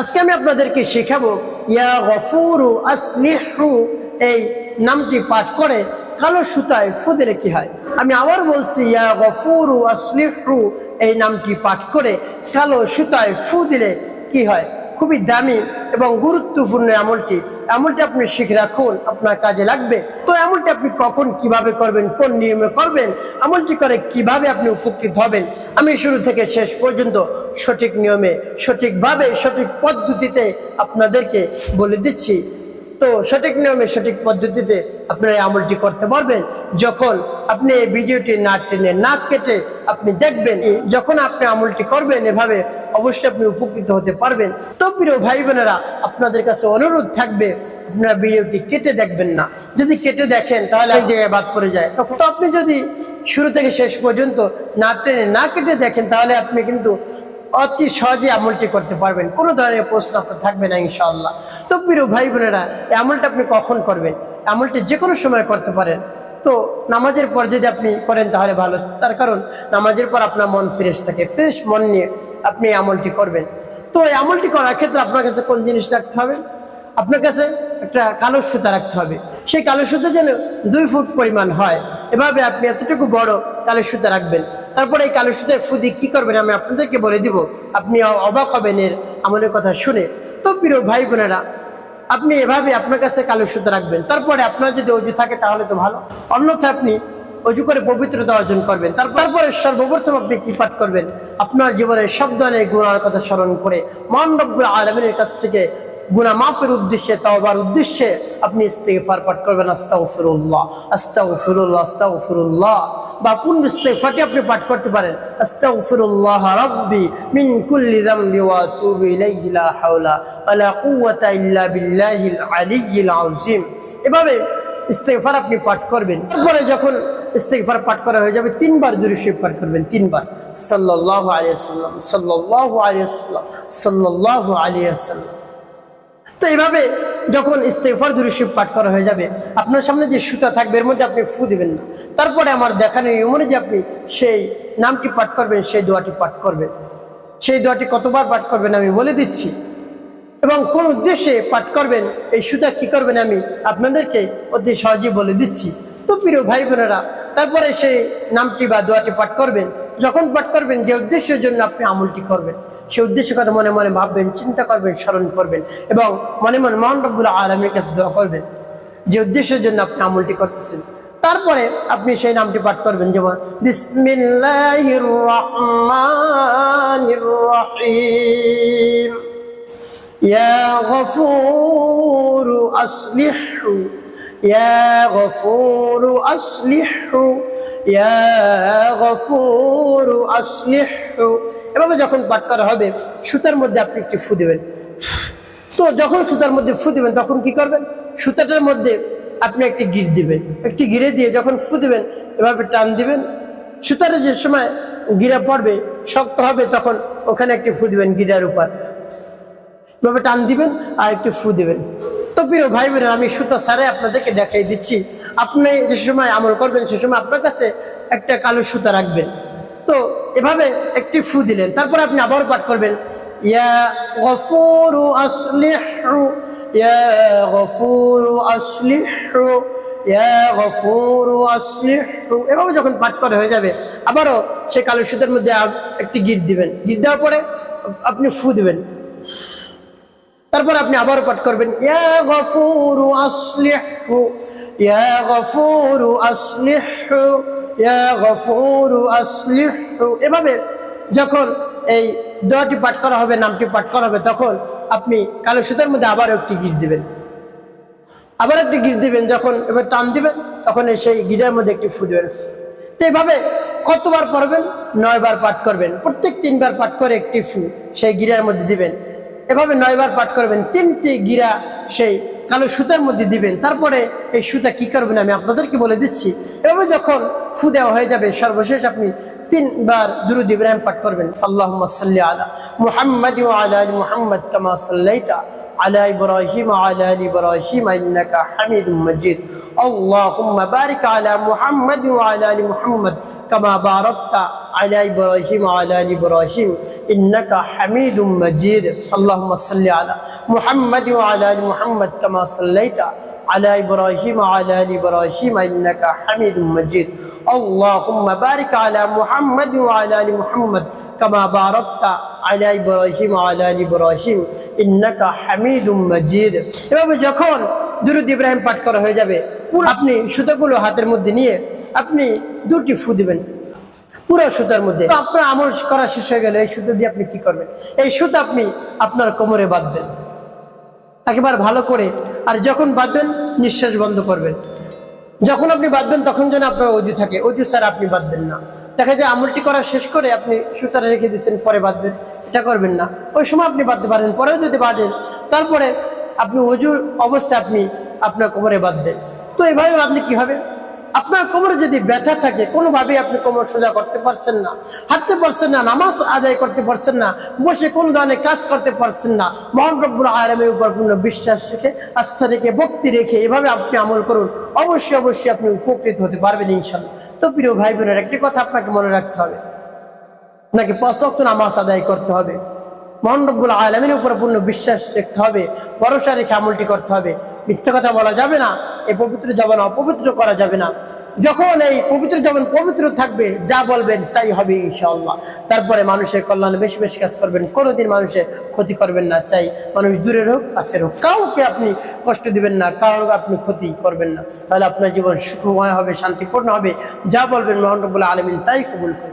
আজকে আমি আপনাদেরকে শেখাবো, ইয়া গফুরু আসলিহু, এই নামটি পাঠ করে কালো সুতায় ফু দিলে কি হয়। আমি আবার বলছি, ইয়া গফুরু আসলিহু, এই নামটি পাঠ করে কালো সুতায় ফু দিলে কি হয়? খুবই দামি এবং গুরুত্বপূর্ণ আমলটি আমলটি আপনি শিখে রাখুন, আপনার কাজে লাগবে। তো আমলটি আপনি কখন কীভাবে করবেন, কোন নিয়মে করবেন আমলটি করে কীভাবে আপনি উপকৃত হবেন, আমি শুরু থেকে শেষ পর্যন্ত সঠিক নিয়মে, সঠিকভাবে, সঠিক পদ্ধতিতে আপনাদেরকে বলে দিচ্ছি। তো সঠিক নিয়মে, সঠিক পদ্ধতিতে আপনারা এই আমলটি করতে পারবেন। যখন আপনি এই ভিডিওটি না টেনে, না কেটে আপনি দেখবেন, যখন আপনি আমলটি করবেন এভাবে অবশ্যই আপনি উপকৃত হতে পারবেন। তো প্রিয় ভাই বোনেরা আপনাদের কাছে অনুরোধ থাকবে, আপনারা ভিডিওটি কেটে দেখবেন না। যদি কেটে দেখেন, তাহলে এক জায়গায় বাদ পড়ে যায়। তখন তো আপনি যদি শুরু থেকে শেষ পর্যন্ত না টেনে, না কেটে দেখেন, তাহলে আপনি কিন্তু অতি সহজে আমলটি করতে পারবেন। কোনো ধরনের প্রশ্ন আপনার থাকবে না, ইনশাআল্লাহ। তো প্রিয় ভাই বোনেরা, এই আমলটা আপনি কখন করবেন? আমলটি যে কোনো সময় করতে পারেন। তো নামাজের পর যদি আপনি করেন, তাহলে ভালো। তার কারণ, নামাজের পর আপনার মন ফ্রেশ থাকে। ফ্রেশ মন নিয়ে আপনি আমলটি করবেন। তো এই আমলটি করার ক্ষেত্রে আপনার কাছে কোন জিনিস রাখতে হবে? আপনার কাছে একটা কালো সুতা রাখতে হবে। সেই কালো সুতা যেন দুই ফুট পরিমাণ হয়। এভাবে আপনি এতটুকু বড় কালো সুতা রাখবেন। তারপরে এই কালো সুতায় ফুদি কি করবেন আমি আপনাদেরকে বলে দিব। আপনি অবাক হবেন, এর আমলের কথা শুনে। তো প্রিয় ভাই বোনেরা, আপনি এভাবে আপনার কাছে কালো সুতা রাখবেন। তারপরে আপনার যদি অজু থাকে তাহলে তো ভালো। অন্যথা আপনি অজু করে পবিত্রতা অর্জন করবেন। তারপর সর্বপ্রথম আপনি কি পাঠ করবেন? আপনার জীবনের সব ধরনের গুণার কথা স্মরণ করে মহান আলমিনের কাছ থেকে গুনা মাফের উদ্দেশ্যে, তাওবার উদ্দেশ্যে আপনি ইস্তেগফার পাঠ করবেন, আস্তাগফিরুল্লাহ আস্তাগফিরুল্লাহ আস্তাগফিরুল্লাহ। বা কোন ইস্তেগফারটি আপনি পাঠ করতে পারেন, আস্তাগফিরুল্লাহ রাব্বি মিন কুল্লি যামবি ওয়া আতুবু ইলাইহি লা হাওলা ওয়ালা কুওয়াতা ইল্লা বিল্লাহিল আলিয়্যিল আযীম। এভাবে ইস্তেগফার আপনি পাঠ করবেন। তারপরে যখন ইস্তেগফার পাঠ করা হয়ে যাবে, তিনবার শরীফ পাঠ করবেন, তিনবার। সাল্লাল্লাহু আলাইহি ওয়াসাল্লাম, সাল্লাল্লাহু আলাইহি ওয়াসাল্লাম, সাল্লাল্লাহু আলাইহি ওয়াসাল্লাম। তো এইভাবে যখন ইস্তেফার দুরুশিব পাঠ করা হয়ে যাবে, আপনার সামনে যে সুতা থাকবে, এর মধ্যে আপনি ফু দিবেন না। তারপরে আমার দেখানো নিয়মে যে আপনি সেই নামটি পাঠ করবেন, সেই দোয়াটি পাঠ করবেন। সেই দোয়াটি কতবার পাঠ করবেন আমি বলে দিচ্ছি। এবং কোন উদ্দেশ্যে পাঠ করবেন, এই সুতা কি করবেন আমি আপনাদেরকে অতি সহজেই বলে দিচ্ছি। তো প্রিয় ভাই বোনেরা, তারপরে সেই নামটি বা দোয়াটি পাঠ করবেন। যখন পাঠ করবেন, যে উদ্দেশ্যের জন্য আপনি আমলটি করবেন। সে উদ্দেশ্য কথা মনে মনে ভাববেন, চিন্তা করবেন, স্মরণ করবেন এবং মনে মনে মহান রব্বুল আলমের কাছে দোয়া করবেন যে উদ্দেশ্যের জন্য আপনি আমলটি করতেছেন। তারপরে আপনি সেই নামটি পাঠ করবেন যেমন বিসমিল্লাহির ইয়া আসলিহু ইয়া আসলিহু এভাবে যখন পাঠ করা হবে, সুতার মধ্যে আপনি একটি ফু দেবেন। তো যখন সুতার মধ্যে ফু দেবেন, তখন কি করবেন? সুতাটার মধ্যে আপনি একটি গির দিবেন। একটি গিরে দিয়ে যখন ফু দিবেন, এভাবে টান দিবেন। সুতারে যে সময় গিরা পড়বে, শক্ত হবে, তখন ওখানে একটি ফু দিবেন গিরার উপর। এভাবে টান দিবেন আর একটি ফু দিবেন। তো প্রিয় ভাই বোনেরা আমি সুতা সারে আপনাদেরকে দেখাই দিচ্ছি। আপনি যে সময় আমল করবেন, সে সময় আপনার কাছে একটা কালো সুতা রাখবেন। তো এভাবে একটি ফু দিলেন। তারপর আপনি আবার পাঠ করবেন। ইয়া ইয়া এভাবে যখন পাঠ করা হয়ে যাবে, আবারও সে কালো সুতার মধ্যে একটি গিট দিবেন। গিট দেওয়ার পরে আপনি ফু দিবেন। তারপর আপনি আবার পাঠ করবেন এভাবে যখন এই দোয়াটি পাঠ করা হবে, নামটি পাঠ করা হবে, তখন আপনি কালো সুতার মধ্যে আবার একটি গিট দিবেন। আবার একটি গিট দিবেন, যখন এবার টান দিবেন, তখন সেই গিটার মধ্যে একটি ফু দিবেন। তো এইভাবে কতবার পড়বেন নয়বার পাঠ করবেন। প্রত্যেক তিনবার পাঠ করে একটি ফু সেই গিরার মধ্যে দিবেন। এভাবে নয়বার পাঠ করবেন তিনটি গিরা সেই কালো সুতার মধ্যে দিবেন তারপরে এই সুতা কি করবেন আমি আপনাদেরকে বলে দিচ্ছি এভাবে যখন ফু দেওয়া হয়ে যাবে সর্বশেষ আপনি তিনবার দুরুদ ইব্রাহিম পাঠ করবেন আল্লাহ সাল্লি আলা মুহাম্মদ আলা মুহাম্মদ কামা সাল্লাইতা على إبراهيم وعلى آل إبراهيم إنك حميد مجيد اللهم بارك على محمد وعلى آل محمد كما باركت على إبراهيم وعلى آل إبراهيم إنك حميد مجيد اللهم صل على محمد وعلى آل محمد كما صليت على إبراهيم وعلى آل إبراهيم إنك حميد مجيد اللهم بارك على محمد وعلى آل محمد كما باركت على إبراهيم وعلى آل إبراهيم إنك حميد مجيد এভাবে যখন দুরুদ ইব্রাহিম পাঠ করা হয়ে যাবে আপনি সুতোগুলো হাতের মধ্যে নিয়ে আপনি দুটি ফু দিবেন পুরো সুতার মধ্যে। আপনার আমল করা শেষ হয়ে গেলে, এই সুতো দিয়ে আপনি কি করবেন? এই সুতো আপনি আপনার কোমরে বাঁধবেন। একেবারে ভালো করে। আর যখন বাঁধবেন, নিঃশ্বাস বন্ধ করবেন। যখন আপনি বাঁধবেন, তখন যেন আপনার অজু থাকে। অজু স্যার আপনি বাঁধবেন না। দেখা যায় আমলটি করা শেষ করে আপনি সুতারে রেখে দিচ্ছেন পরে বাঁধবেন। এটা করবেন না। ওই সময় আপনি বাঁধতে পারেন, পরেও যদি বাঁধেন, তারপরে আপনি অজুর অবস্থা আপনি আপনার কোমরে বাঁধবেন। তো এভাবে বাঁধলে কি হবে? আপনার কোমরে যদি ব্যথা থাকে, কোনোভাবেই আপনি কোমর সোজা করতে পারছেন না। হাঁটতে পারছেন না, নামাজ আদায় করতে পারছেন না, বসে কোন ধরনের কাজ করতে পারছেন না, মহান রব্বুল আলমের উপর পূর্ণ বিশ্বাস রেখে, আস্থা রেখে, ভক্তি রেখে এভাবে আপনি আমল করুন, অবশ্যই অবশ্যই আপনি উপকৃত হতে পারবেন ইনশাল্লাহ তো প্রিয় ভাই বোনের একটি কথা আপনাকে মনে রাখতে হবে। নাকি পাঁচ নামাজ আদায় করতে হবে। মহান রব্বুল আলমের উপর পূর্ণ বিশ্বাস রাখতে হবে, ভরসা রেখে আমলটি করতে হবে। মিথ্যা কথা বলা যাবে না এই পবিত্র জবান অপবিত্র করা যাবে না। যখন এই পবিত্র জবান পবিত্র থাকবে, যা বলবেন তাই হবে ইনশাআল্লাহ। তারপরে মানুষের কল্যাণে বেশি বেশি কাজ করবেন, কোনোদিন মানুষের ক্ষতি করবেন না। চাই মানুষ দূরের হোক, কাছের হোক, কাউকে আপনি কষ্ট দিবেন না, কারোর আপনি ক্ষতি করবেন না। তাহলে আপনার জীবন সুখময় হবে, শান্তিপূর্ণ হবে। যা বলবেন মোহান রব্বুল আলমিন তাই কবুল করবেন